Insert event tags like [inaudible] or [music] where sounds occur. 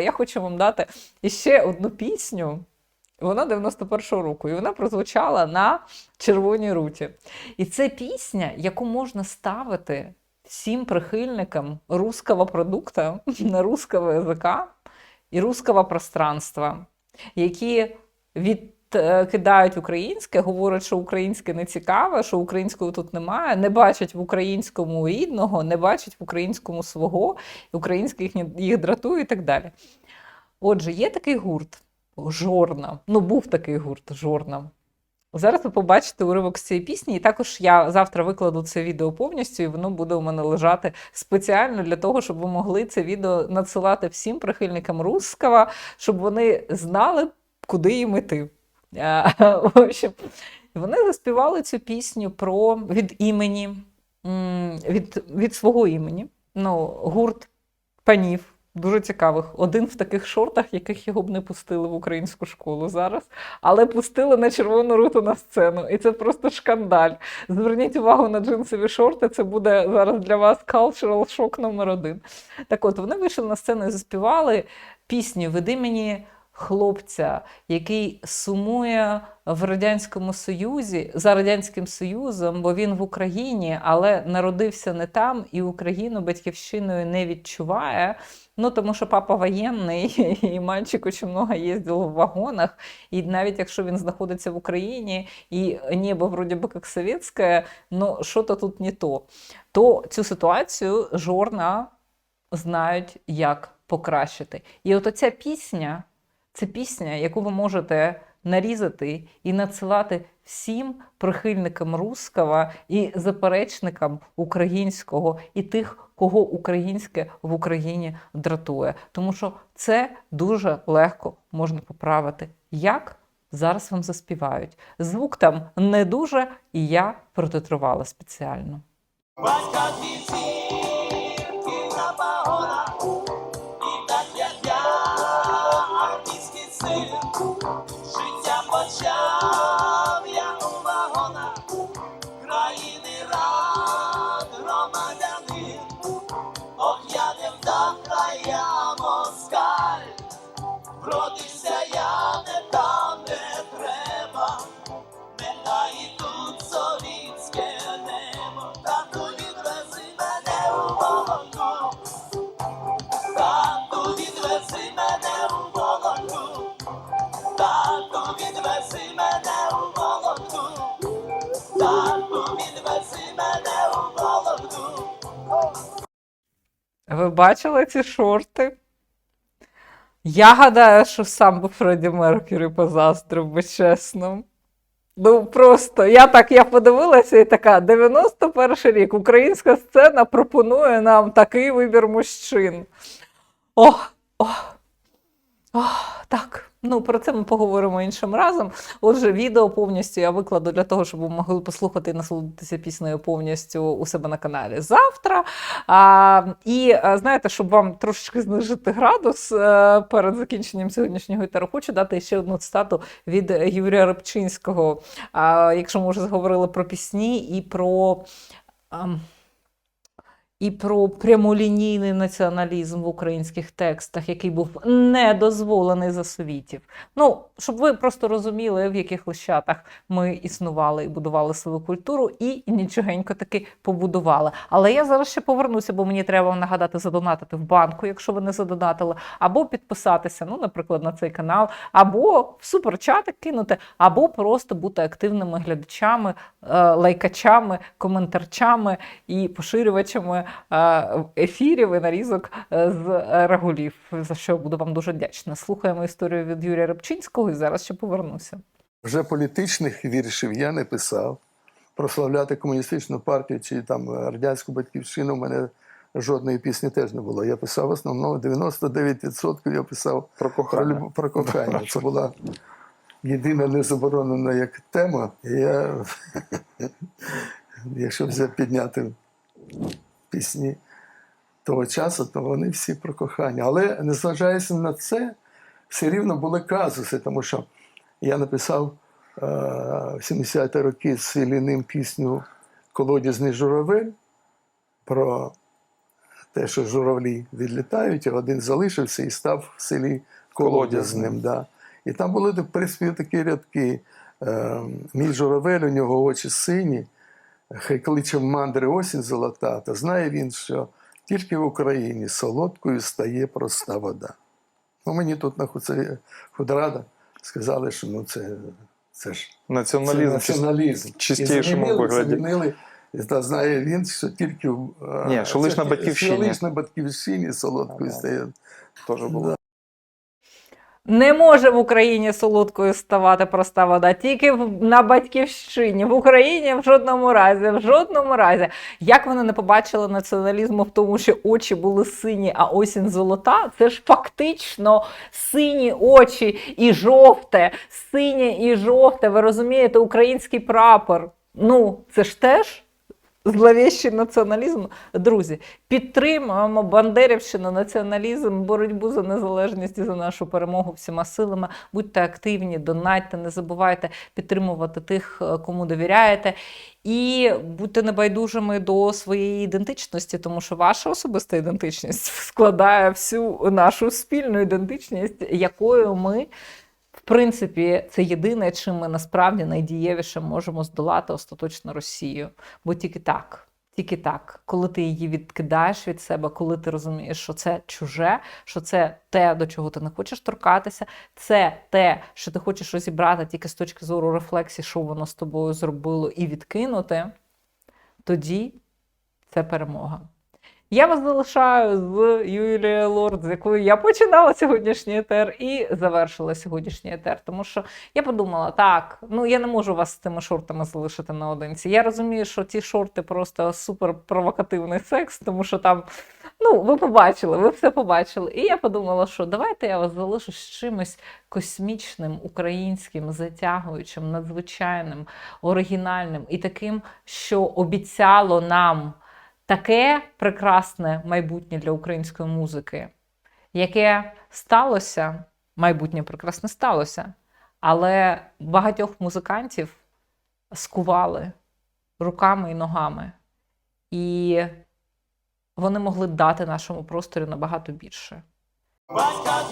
Я хочу вам дати іще одну пісню. Вона 91-го року, і вона прозвучала на червоній руті. І це пісня, яку можна ставити всім прихильникам руского продукту, [laughs] на руского язика і русского пространства, які відкидають українське, говорять, що українське не цікаве, що українського тут немає, не бачать в українському рідного, не бачать в українському свого, українське їх, дратує і так далі. Отже, є такий гурт Жорна. Ну, був такий гурт Жорна. Зараз ви побачите уривок з цієї пісні, і також я завтра викладу це відео повністю, і воно буде у мене лежати спеціально для того, щоб ви могли це відео надсилати всім прихильникам русского, щоб вони знали, куди їм іти. Е, [laughs] вони заспівали цю пісню про від імені, від, від свого імені. Ну, гурт панів. Дуже цікавих. Один в таких шортах, яких його б не пустили в українську школу зараз, але пустили на червону руту на сцену. І це просто шкандаль. Зверніть увагу на джинсові шорти. Це буде зараз для вас cultural шок номер один. Так от, вони вийшли на сцену і заспівали пісню Веди мені хлопця, який сумує в Радянському Союзі за Радянським Союзом, бо він в Україні, але народився не там і Україну батьківщиною не відчуває. Ну, тому що папа воєнний, [laughs] і мальчик дуже много їздив в вагонах. І навіть якщо він знаходиться в Україні, і небо вроді би як совєтське, ну що-то тут не то. То цю ситуацію жорна знають, як покращити. І от оця пісня це пісня, яку ви можете нарізати і надсилати всім прихильникам русского і заперечникам українського, і тих, кого українське в Україні дратує. Тому що це дуже легко можна поправити. Як? Зараз вам заспівають. Звук там не дуже, і я протитрувала спеціально. Батька бачили ці шорти? Я гадаю, що сам би Фредді Меркюрі позаздрив би чесно. Ну просто я так я подивилася і така: 91 рік. Українська сцена пропонує нам такий вибір мужчин. Ох, ох, ох, так. Ну, про це ми поговоримо іншим разом. Отже, відео повністю я викладу для того, щоб ви могли послухати і насолодитися піснею повністю у себе на каналі завтра. А, і знаєте, щоб вам трошечки знижити градус е, перед закінченням сьогоднішнього етеру, хочу дати ще одну цитату від Юрія Рибчинського. А, якщо ми вже зговорили про пісні і про. ам, і про прямолінійний націоналізм в українських текстах, який був не дозволений за совітів. Ну, щоб ви просто розуміли, в яких лищатах ми існували і будували свою культуру, і нічогенько таки побудували. Але я зараз ще повернуся, бо мені треба нагадати задонатити в банку, якщо ви не задонатили, або підписатися, ну, наприклад, на цей канал, або в суперчати кинути, або просто бути активними глядачами, е, лайкачами, коментарчами і поширювачами ефірів і нарізок е, з е, регулів, за що буду вам дуже вдячна. Слухаємо історію від Юрія Рибчинського і зараз ще повернуся. Вже політичних віршів я не писав. Прославляти комуністичну партію чи там радянську батьківщину в мене жодної пісні теж не було. Я писав в основному 99% я писав Про кохання. про кохання. Це була єдина незаборонена як тема. Я, [laughs] якщо вже підняти пісні того часу, то вони всі про кохання. Але незважаючи на це, все рівно були казуси, тому що я написав е, в 70-ті роки з Ілліним пісню Колодязний журавель про те, що журавлі відлітають, а один залишився і став в селі колодязним. Да. І там були в принципі такі рядки. Е, Мій журавель, у нього очі сині, кличе в мандри осінь золота, та знає він, що тільки в Україні солодкою стає проста вода. Ну, мені тут на худрада сказали, що ну, це, це ж Націоналізм. це націоналізм. чистішому вигляді. Та знає він, що тільки в Ні, що лиш на батьківщині. Що лиш на батьківщині солодкою стає. Теж було. Не може в Україні солодкою ставати проста вода, тільки в- на батьківщині. В Україні в жодному разі, в жодному разі. Як вони не побачили націоналізму в тому, що очі були сині, а осінь золота, це ж фактично сині очі і жовте, синє і жовте. Ви розумієте, український прапор. Ну, це ж теж зловіщий націоналізм. Друзі, підтримуємо Бандерівщину, націоналізм, боротьбу за незалежність і за нашу перемогу всіма силами. Будьте активні, донатьте, не забувайте підтримувати тих, е, кому довіряєте. І будьте небайдужими до своєї ідентичності, тому що ваша особиста ідентичність складає всю нашу спільну ідентичність, якою ми. Принципі, це єдине, чим ми насправді найдієвіше можемо здолати остаточно Росію. Бо тільки так, тільки так, коли ти її відкидаєш від себе, коли ти розумієш, що це чуже, що це те, до чого ти не хочеш торкатися, це те, що ти хочеш розібрати тільки з точки зору рефлексії, що воно з тобою зробило, і відкинути, тоді це перемога. Я вас залишаю з Юлією Лорд, з якою я починала сьогоднішній етер і завершила сьогоднішній етер. Тому що я подумала, так, ну я не можу вас з тими шортами залишити наодинці. Я розумію, що ті шорти просто супер провокативний секс, тому що там, ну, ви побачили, ви все побачили. І я подумала, що давайте я вас залишу з чимось космічним, українським, затягуючим, надзвичайним, оригінальним і таким, що обіцяло нам таке прекрасне майбутнє для української музики, яке сталося, майбутнє прекрасне сталося, але багатьох музикантів скували руками і ногами. І вони могли дати нашому просторі набагато більше. Батька